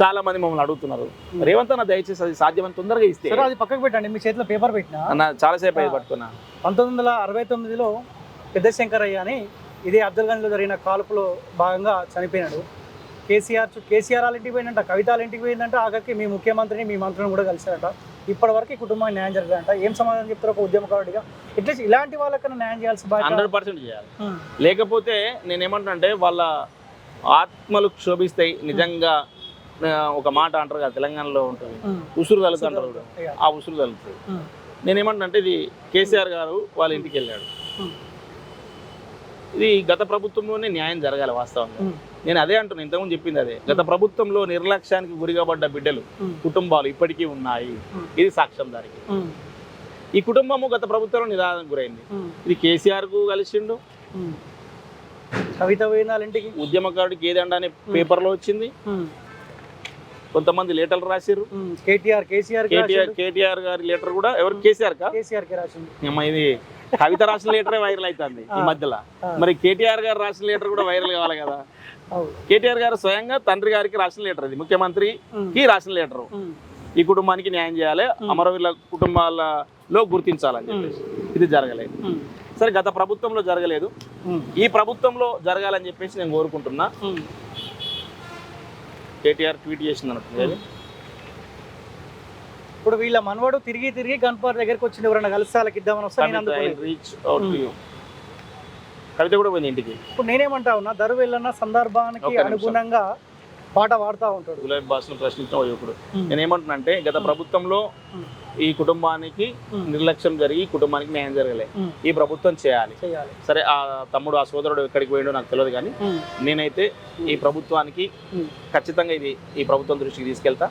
చాలా మంది మమ్మల్ని అడుగుతున్నారు. రేవంత్ అన్న దయచేసి అది సాధ్యమని తొందరగా ఇస్తే. అది పక్కకు పెట్టండి మీ చేతిలో పేపర్ పెట్టినా? అన్న చాలాసేపు పట్టుకున్నా. పంతొమ్మిది వందల అరవై తొమ్మిదిలో పెద్ద శంకరయ్య అని ఇదే అబ్దుల్ గంజ్లో జరిగిన కాల్పులో భాగంగా చనిపోయినాడు. కేసీఆర్ కేసీఆర్ వాళ్ళ ఇంటికి పోయిందంట కవిత వాళ్ళ ఇంటికి పోయిందంట ఆఖరికి మీ ముఖ్యమంత్రిని మీ మంత్రిని కూడా కలిశారట. ఇప్పటి వరకు ఈ కుటుంబానికి న్యాయం జరగదంట ఏం సమాధానం చెప్తారు ఒక ఉద్యమకారుడిగా. ఇట్లీస్ట్ ఇలాంటి వాళ్ళకన్నా న్యాయం చేయాల్సి బాధ్యత హండ్రెడ్ పర్సెంట్ చేయాలి. లేకపోతే నేనేమంటున్నా అంటే వాళ్ళ ఆత్మలు క్షోభిస్తాయి. నిజంగా ఒక మాట అంటారు కదా తెలంగాణలో ఉంటుంది. ఉసురు చూడు. ఇక, ఆ ఉసురు నేనేమంటున్నా అంటే ఇది కేసీఆర్ గారు వాళ్ళ ఇంటికి వెళ్ళాడు. ఇది గత ప్రభుత్వంలోనే న్యాయం జరగాలి వాస్తవంగా. నేను అదే అంటున్నా ఇంతకుముందు చెప్పింది అదే. గత ప్రభుత్వంలో నిర్లక్ష్యానికి గురిగాబడ్డ బిడ్డలు కుటుంబాలు ఇప్పటికీ ఉన్నాయి. ఇది సాక్ష్యం దానికి. ఈ కుటుంబము గత ప్రభుత్వంలో నిదానం గురైంది. ఇది కేసీఆర్కు కలిసిండు. కవిత ఇంటికి ఉద్యమకారుడికి ఏదండా అని పేపర్లో వచ్చింది. కొంతమంది లేటర్లు రాసిర్రు. ఉమ్, కేటీఆర్ కేసీఆర్ కేటీఆర్ గారి లెటర్ కూడా ఎవరు? కేసీఆర్ కా కేసీఆర్కి ఏమ్మా ఇది? కవిత రాసిన లెటరే వైరల్ అవుతుంది ఈ. మధ్యలో. మరి కేటీఆర్ గారు రాసిన లెటర్ కూడా వైరల్ కావాలి కదా. కేటీఆర్ గారు స్వయంగా తండ్రి గారికి రాసిన లెటర్ ఇది ముఖ్యమంత్రికి రాసిన లెటర్. ఈ కుటుంబానికి న్యాయం చేయాలి అమరవీరుల కుటుంబాలలో గుర్తించాలని చెప్పేసి. ఇది జరగలేదు. సరే గత ప్రభుత్వంలో జరగలేదు. ఈ ప్రభుత్వంలో జరగాలని చెప్పేసి నేను కోరుకుంటున్నా. కేటీఆర్ ట్వీట్ చేసింది అన్నట్టు ఇప్పుడు వీళ్ళ మనవడు తిరిగి తిరిగి గన్పార్ దగ్గరికి వచ్చింది ఎవరైనా కలిసి వాళ్ళకి ఇద్దామని వస్తే నేను అందుకోలేదు reach out to you Kavitha కూడా పోయింది ఇంటికి. ఇప్పుడు నేనేమంటా ఉన్నా దరు వెళ్ళన్న సందర్భానికి. అనుగుణంగా పాట పాడుతూ ఉంటాడు. గులాబీ భాషను ప్రశ్నించిన యువకుడు. ఉమ్, నేను ఏమంటున్నా అంటే గత ప్రభుత్వంలో ఈ కుటుంబానికి నిర్లక్ష్యం జరిగి ఈ కుటుంబానికి న్యాయం జరగలే. ఈ ప్రభుత్వం చేయాలి. సరే ఆ తమ్ముడు ఆ సోదరుడు ఎక్కడికి పోయిండో నాకు తెలియదు కానీ నేనైతే ఈ ప్రభుత్వానికి ఖచ్చితంగా ఇది ఈ ప్రభుత్వం దృష్టికి తీసుకెళ్తా.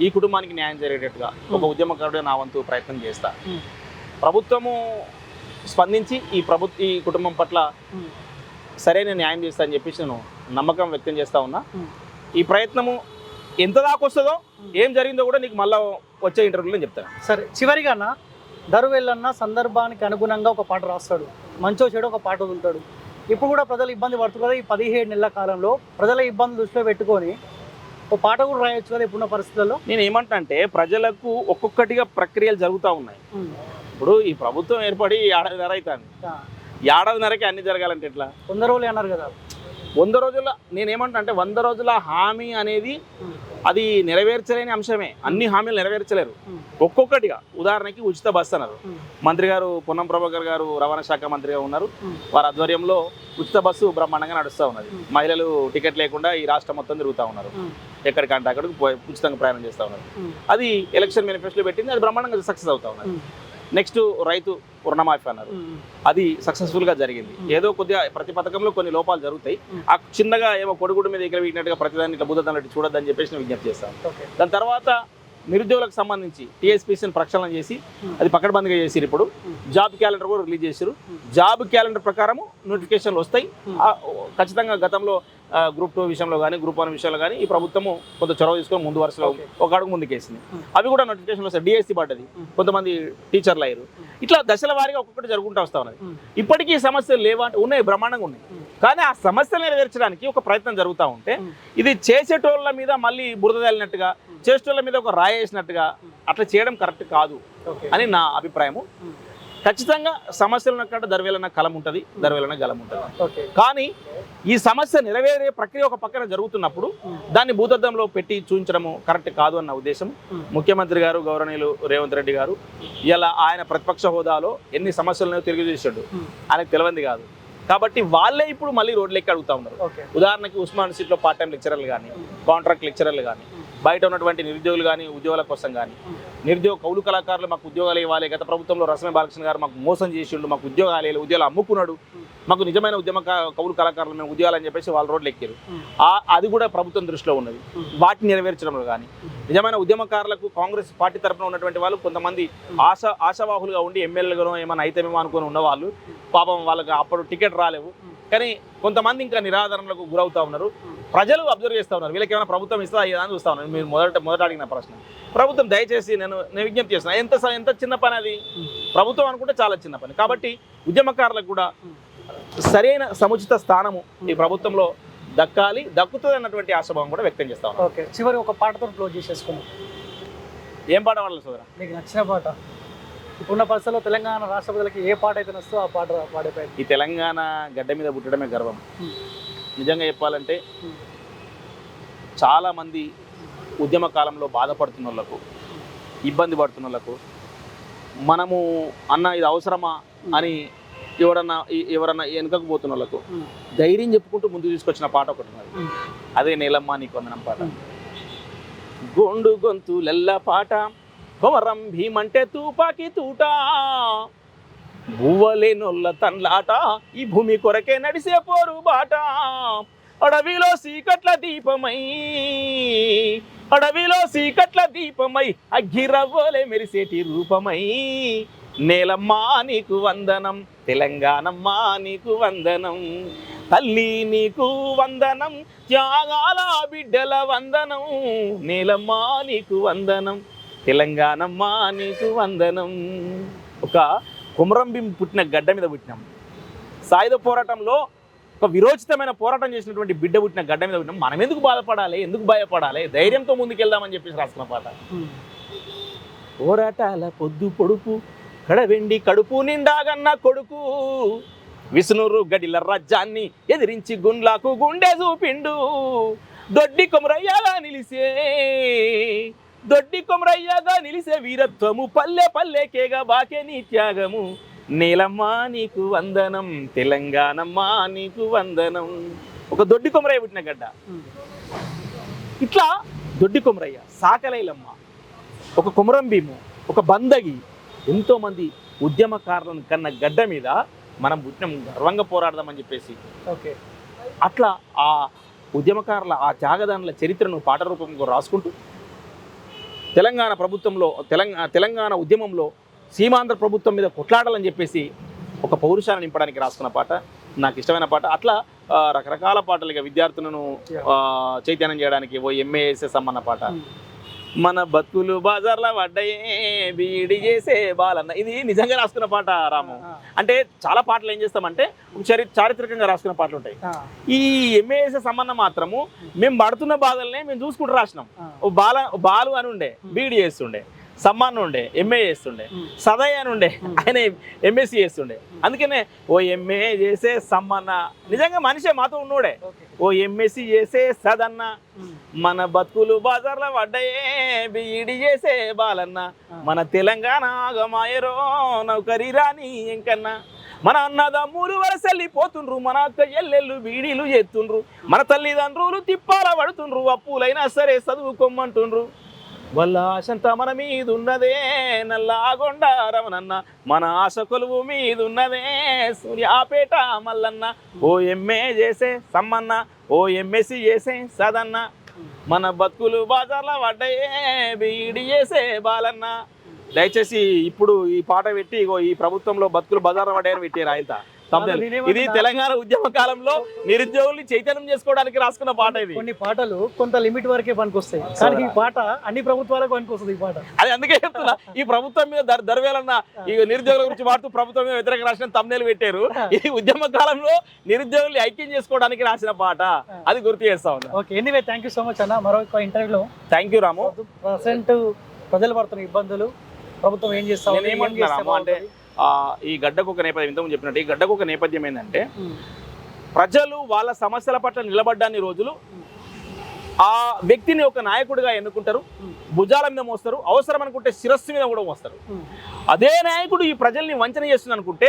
ఈ కుటుంబానికి న్యాయం జరిగేటట్టుగా ఒక ఉద్యమకారుడు నా వంతు ప్రయత్నం చేస్తా. ఉమ్, ప్రభుత్వము స్పందించి ఈ ప్రభు ఈ కుటుంబం పట్ల ఉమ్, సరైన న్యాయం చేస్తా అని చెప్పేసి నేను నమ్మకం వ్యక్తం చేస్తా ఉన్నా. ఈ ప్రయత్నము ఎంత దాకా వస్తుందో ఏం జరిగిందో కూడా నీకు మళ్ళీ వచ్చే ఇంటర్వ్యూలో నేను చెప్తాను. సరే చివరిగా దరు వెళ్ళన్న సందర్భానికి అనుగుణంగా ఒక పాట రాస్తాడు. మంచో చెడు ఒక పాట వదులుతాడు. ఇప్పుడు కూడా ప్రజలు ఇబ్బంది పడుతున్నారు కదా ఈ పదిహేడు నెలల కాలంలో ప్రజల ఇబ్బందులు దృష్టిలో పెట్టుకొని ఒక పాట కూడా రాయొచ్చు కదా ఇప్పుడున్న పరిస్థితుల్లో? నేను ఏమంటా అంటే ప్రజలకు ఒక్కొక్కటిగా ప్రక్రియలు జరుగుతూ ఉన్నాయి. ఇప్పుడు ఈ ప్రభుత్వం ఏర్పడి ఏడాదిన్నర అవుతుంది ఏడాదిన్నరకి అన్ని జరగాలంటే ఎట్లా? రోజులు అన్నారు కదా. వంద రోజుల నేను ఏమంటా అంటే వంద రోజుల హామీ అనేది అది నెరవేర్చలేని అంశమే. అన్ని హామీలు నెరవేర్చలేరు. ఒక్కొక్కటిగా ఉదాహరణకి ఉచిత బస్సు అన్నారు. మంత్రి గారు పొన్నం ప్రభాకర్ గారు రవాణా శాఖ మంత్రిగా ఉన్నారు. వారి ఆధ్వర్యంలో ఉచిత బస్సు బ్రహ్మాండంగా నడుస్తూ ఉన్నది. మహిళలు టికెట్ లేకుండా ఈ రాష్ట్రం మొత్తం తిరుగుతూ ఉన్నారు. ఎక్కడికంటే అక్కడికి ఉచితంగా ప్రయాణం చేస్తూ ఉన్నారు. అది ఎలక్షన్ మేనిఫెస్టోలో పెట్టింది అది బ్రహ్మాండంగా సక్సెస్ అవుతా ఉన్నది. ఉమ్, నెక్స్ట్ రైతు రుణమాఫీ అన్నారు అది సక్సెస్ఫుల్గా జరిగింది. ఏదో కొద్దిగా ప్రతి పథకంలో కొన్ని లోపాలు జరుగుతాయి. ఆ చిన్నగా ఏమో కొడుగుడు మీద ఎగిరి వీటినట్టుగా ప్రతిదాన్ని ఇట్లా బుద్ధదాన్ని చూడొద్దని చెప్పేసి నేను విజ్ఞప్తి చేస్తాను దాని తర్వాత నిరుద్యోగులకు సంబంధించి టీఎస్పీసీని ప్రక్షాళన చేసి. అది పకడ్బందీగా చేసిరు ఇప్పుడు. జాబ్ క్యాలెండర్ కూడా రిలీజ్ Hmm. జాబ్ క్యాలెండర్ ప్రకారము నోటిఫికేషన్లు వస్తాయి ఖచ్చితంగా గతంలో గ్రూప్ టూ విషయంలో కానీ గ్రూప్ వన్ విషయంలో కానీ ఈ ప్రభుత్వము కొంత చొరవ తీసుకొని ముందు వరుసలో. ఒక అడుగు ముందుకేసింది. అవి కూడా నోటిఫికేషన్ వస్తాయి డిఎస్సి పడ్డది. కొంతమంది టీచర్లు అయ్యారు. ఇట్లా దశల వారీగా ఒక్కొక్కటి జరుగుకుంటూ వస్తా ఉన్నది ఇప్పటికీ సమస్యలు లేవా అంటే ఉన్నాయి బ్రహ్మాండంగా ఉన్నాయి. కానీ ఆ సమస్యలు నెరవేర్చడానికి ఒక ప్రయత్నం జరుగుతూ ఉంటే. ఇది చేసేటోళ్ళ మీద మళ్ళీ బురద తల్లినట్టుగా Hmm. చేసేటోళ్ళ మీద ఒక రాయి వేసినట్టుగా Hmm. అట్లా చేయడం కరెక్ట్ కాదు అని నా అభిప్రాయము ఖచ్చితంగా సమస్యలు ఉన్నక్కడ దర్వేలన్న కలం ఉంటుంది దర్వేలన్న గలం ఉంటుంది. ఓకే. కానీ ఈ సమస్య నెరవేరే ప్రక్రియ ఒక పక్కన జరుగుతున్నప్పుడు దాన్ని భూతద్దంలో పెట్టి చూపించడము కరెక్ట్ కాదు అన్న ఉద్దేశం. ముఖ్యమంత్రి గారు గౌరవనీయులు రేవంత్ రెడ్డి గారు ఇలా ఆయన ప్రతిపక్ష హోదాలో ఎన్ని సమస్యలను ఉమ్, ఆయనకు తెలియంది కాదు. కాబట్టి వాళ్ళే ఇప్పుడు మళ్ళీ రోడ్లెక్కి అడుగుతా ఉన్నారు. ఉదాహరణకి ఉస్మాన్ సీట్లో పార్ట్ టైం లెక్చరర్లు కానీ కాంట్రాక్ట్ లెక్చరర్లు కానీ బయట ఉన్నటువంటి నిరుద్యోగులు కానీ ఉద్యోగాల కోసం కానీ. నిరుద్యోగ కౌలు కళాకారులు మాకు ఉద్యోగాలు ఇవ్వాలి. గత ప్రభుత్వంలో రసమే బాలకృష్ణ గారు మాకు మోసం చేసిండు మాకు ఉద్యోగాలు ఇవ్వాలి, ఉద్యోగాలు అమ్ముకున్నాడు. మాకు నిజమైన ఉద్యమ కౌలు కళాకారులు మేము ఉద్యోగాలు అని చెప్పేసి వాళ్ళు రోడ్లు ఎక్కారు అది కూడా ప్రభుత్వం దృష్టిలో ఉన్నది. వాటిని నెరవేర్చడంలో కానీ. నిజమైన ఉద్యమకారులకు కాంగ్రెస్ పార్టీ తరఫున ఉన్నటువంటి వాళ్ళు కొంతమంది ఆశ ఆశావాహులుగా ఉండి ఎమ్మెల్యేలుగానో ఏమైనా అయితేమేమో అనుకుని ఉన్నవాళ్ళు. పాపం వాళ్ళకి అప్పుడు టికెట్ రాలేవు. కానీ కొంతమంది ఇంకా నిరాదరణలకు గురవుతా ఉన్నారు. ప్రజలు అబ్జర్వ్ చేస్తా ఉన్నారు. వీళ్ళకి ఏమైనా ప్రభుత్వం ఇస్తా ఇదా అని చూస్తా ఉన్నారు. మీరు మొదట మొదట అడిగిన ప్రశ్న. ప్రభుత్వం దయచేసి నేను నేను విజ్ఞప్తి చేస్తున్నా. ఎంత ఎంత చిన్న పని అది? ప్రభుత్వం అనుకుంటే చాలా చిన్న పని. కాబట్టి ఉద్యమకారులకు కూడా సరైన సముచిత స్థానము ఈ ప్రభుత్వంలో దక్కాలి. దక్కుతుంది అన్నటువంటి ఆశాభావం కూడా వ్యక్తం చేస్తా ఓకే. చివరి ఒక పాటతో క్లోజ్ చేసేసుకున్నాం ఏం పాట పాడాలి సోదరా? నీకు నచ్చిన పాట. ఇప్పుడున్న పరిస్థితుల్లో తెలంగాణ రాష్ట్ర ప్రజలకి ఏ పాట అయితే నచ్చో ఆ పాట పాడే ఈ తెలంగాణ గడ్డ మీద పుట్టడమే గర్వం. Hmm. నిజంగా చెప్పాలంటే చాలామంది ఉద్యమ కాలంలో బాధపడుతున్న వాళ్ళకు ఇబ్బంది పడుతున్న వాళ్ళకు మనము అన్న ఇది అవసరమా అని ఎవరన్నా ఎవరన్నా వెనుకకు పోతున్న వాళ్ళకు ధైర్యం చెప్పుకుంటూ ముందు తీసుకొచ్చిన పాట ఒకటి ఉన్నది. అదే నీలమ్మ నీకు వందనం పాట. గొండు గోండు గొంతు లెల్ల పాట కొమరం భీమంటే తూపాకి తూట బువ్వలేనొల్ల తన్లాట ఈ భూమి కొరకే నడిసే పోరు బాట. అడవిలో సీకట్ల దీపమై అడవిలో సీకట్ల దీపమై అగ్గిరవ్వలే మెరిసేటి రూపమై. నేలమ్మా నీకు వందనం తెలంగాణమ్మా నీకు వందనం. తల్లి నీకు వందనం త్యాగాల బిడ్డల వందనం. నేలమ్మా నీకు వందనం తెలంగాణమ్మా నీకు వందనం. ఒక భీం పుట్టిన గడ్డ మీద పుట్టినాం. సాయుధ పోరాటంలో ఒక విరోచితమైన పోరాటం చేసినటువంటి బిడ్డ పుట్టిన గడ్డ మీద పుట్టినాం. మనం ఎందుకు బాధపడాలి? ఎందుకు భయపడాలి? ధైర్యంతో ముందుకెళ్దామని చెప్పేసి రాసుకున్న పాట. పోరాటాల పొద్దు పొడుపు కడవెండి కడుపు నిండాగన్న కొడుకు. విష్ణురు గడిల రాజ్యాన్ని ఎదిరించి గుండ్లకు గుండె చూపిండు. దొడ్డి కొమరయ్యగా నిలిసే దొడ్డి కొమరయ్యగా నిలిసే వీరత్వము పల్లె పల్లెకేగా బాకే నీ త్యాగము. నీలమ్మా నీకు వందనం తెలంగాణమ్మా నీకు వందనం. ఒక దొడ్డి కొమరయ్య పుట్టిన గడ్డ. ఇట్లా దొడ్డి కొమరయ్య సాకలైలమ్మ ఒక కొమరం భీము ఒక బందగి ఎంతోమంది ఉద్యమకారులను కన్న గడ్డ మీద మనం పుట్టిన గర్వంగా పోరాడదామని చెప్పేసి. ఓకే. అట్లా ఆ ఉద్యమకారుల ఆ త్యాగదానుల చరిత్రను పాట రూపంలో రాసుకుంటూ తెలంగాణ ప్రభుత్వంలో తెలంగాణ తెలంగాణ ఉద్యమంలో సీమాంధ్ర ప్రభుత్వం మీద కొట్లాడాలని చెప్పేసి ఒక పౌరుషాన్ని నింపడానికి రాసుకున్న పాట నాకు ఇష్టమైన పాట. అట్లా రకరకాల పాటలు ఇక విద్యార్థులను చైతన్యం చేయడానికి ఓ ఎంఏఎస్ఎస్ అమ్మన్న పాట. మన బతుకులు బాజార్ల పడ్డాయే బీడి చేసే బాలన్న. ఇది నిజంగా రాసుకున్న పాట రాము. అంటే చాలా పాటలు ఏం చేస్తామంటే చరి చారిత్రకంగా రాసుకున్న పాటలు ఉంటాయి. ఈ ఎంఏఎస్ సంబంధం మాత్రము మేము పడుతున్న బాధల్నే మేము చూసుకుంటూ రాసినాం. బాల బాలు అని ఉండే బీడీ చేస్తుండే. సమ్మాన్ ఉండే ఎంఏ చేస్తుండే. సదయ్య అని ఉండే. ఆయన ఎంఎస్సి చేస్తుండే అందుకనే ఓ ఎంఏ చేసే సమ్మన్న నిజంగా మనిషే మాతో ఉన్నోడే ఓ ఎంఎస్సి చేసే సదన్న. మన బతుకులు బాజార్ల పడ్డాయే బీడి చేసే బాలన్న. మన తెలంగాణ ఆగమాయరో నౌకరి రాని ఎంకన్నా మన అన్నదమ్ములు వరసెళ్ళిపోతుండ్రు మన అక్క ఎల్లెళ్ళు బీడీలు చేస్తుండ్రు మన తల్లిదండ్రులు తిప్పాల పడుతుండ్రు అప్పులైనా సరే చదువుకోమంటుండ్రు వాళ్ళ ఆశంతా మన మీదున్నదే నల్లాగొండ రమణన్న. మన ఆశ కొలువు మీద ఉన్నదే సూర్యాపేట మల్లన్న. ఓ ఎంఏ చేసే సమ్మన్న ఓ ఎంఎస్సి చేసే సదన్న. మన బతుకులు బాజార్ల పడ్డాయే బీడి చేసే బాలన్న. దయచేసి ఇప్పుడు ఈ పాట పెట్టి ఇగో ఈ ప్రభుత్వంలో బతుకులు బజార్ల పడ్డాయని పెట్టారు ఆయనతో ఇది తెలంగాణ ఉద్యమ కాలంలో నిరుద్యోగుల్ని చైతన్యం చేసుకోవడానికి రాసుకున్న పాట ఇది. కొన్ని పాటలు కొంత లిమిట్ వరకే పనికొస్తాయి. కానీ ఈ పాట అన్ని ప్రభుత్వాలకు పనికొస్తుంది ఈ పాట. అది అందుకే చెప్తున్నా ఈ ప్రభుత్వం మీద దర్ దర్వేలన్న ఈ నిరుద్యోగుల గురించి మాట్లాడుతూ ప్రభుత్వం మీద వ్యతిరేక రాసిన తమ్నేలు పెట్టారు. ఇది ఉద్యమ కాలంలో నిరుద్యోగుల్ని ఐక్యం చేసుకోవడానికి రాసిన పాట. అది గుర్తు చేస్తా ఉన్నా. Okay anyway thank so much అన్న. మరొక ఇంటర్వ్యూలో థ్యాంక్ యూ రాము. ప్రజెంట్ ప్రజలు పడుతున్న ఇబ్బందులు ప్రభుత్వం ఏం చేస్తా ఉంది, నేను ఏం ఏమంటున్నా చేస్తే రాము అంటే ఈ గడ్డకు ఒక నేపథ్యం ఇంతకు ముందు చెప్పినట్టు ఈ గడ్డకు ఒక నేపథ్యం ఏంటంటే ప్రజలు వాళ్ళ సమస్యల పట్ల నిలబడ్డాన్ని రోజులు ఆ వ్యక్తిని ఒక నాయకుడిగా ఎన్నుకుంటారు భుజాల మీద మోస్తారు అవసరం అనుకుంటే శిరస్సు మీద కూడా మోస్తారు. అదే నాయకుడు ఈ ప్రజల్ని వంచన చేస్తుంది అనుకుంటే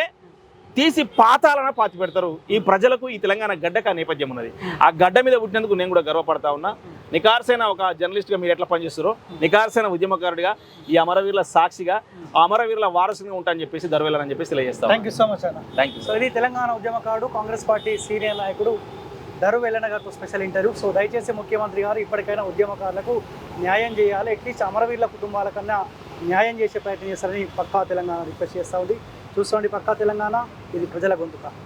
తీసి పాతాలన పాతి పెడతారు. ఈ ప్రజలకు ఈ తెలంగాణ గడ్డకు నేపథ్యం ఉన్నది. ఆ గడ్డ మీద పుట్టినందుకు నేను కూడా గర్వపడతా ఉన్నా. నికార్సైన ఒక జర్నలిస్ట్గా మీరు ఎట్లా పనిచేస్తారో నికార్సైన ఉద్యమకారుడిగా ఈ అమరవీరుల సాక్షిగా అమరవీరుల వారసుగా ఉంటా అని చెప్పేసి దర్వేలని చెప్పేసి తెలియజేస్తాం థ్యాంక్ యూ సో మచ్ అన్న. థ్యాంక్ యూ సో ఇది తెలంగాణ ఉద్యమకారుడు కాంగ్రెస్ పార్టీ సీనియర్ నాయకుడు దరు వెల్లన గారితో స్పెషల్ ఇంటర్వ్యూ. సో దయచేసి ముఖ్యమంత్రి గారు ఇప్పటికైనా ఉద్యమకారులకు న్యాయం చేయాలి. అట్లీస్ట్ అమరవీరుల కుటుంబాల కన్నా న్యాయం చేసే ప్రయత్నం చేస్తారని పక్కా తెలంగాణ రిక్వెస్ట్ చేస్తూ ఉంది. చూసుకోండి పక్కా తెలంగాణ. ఇది ప్రజల గొంతుక.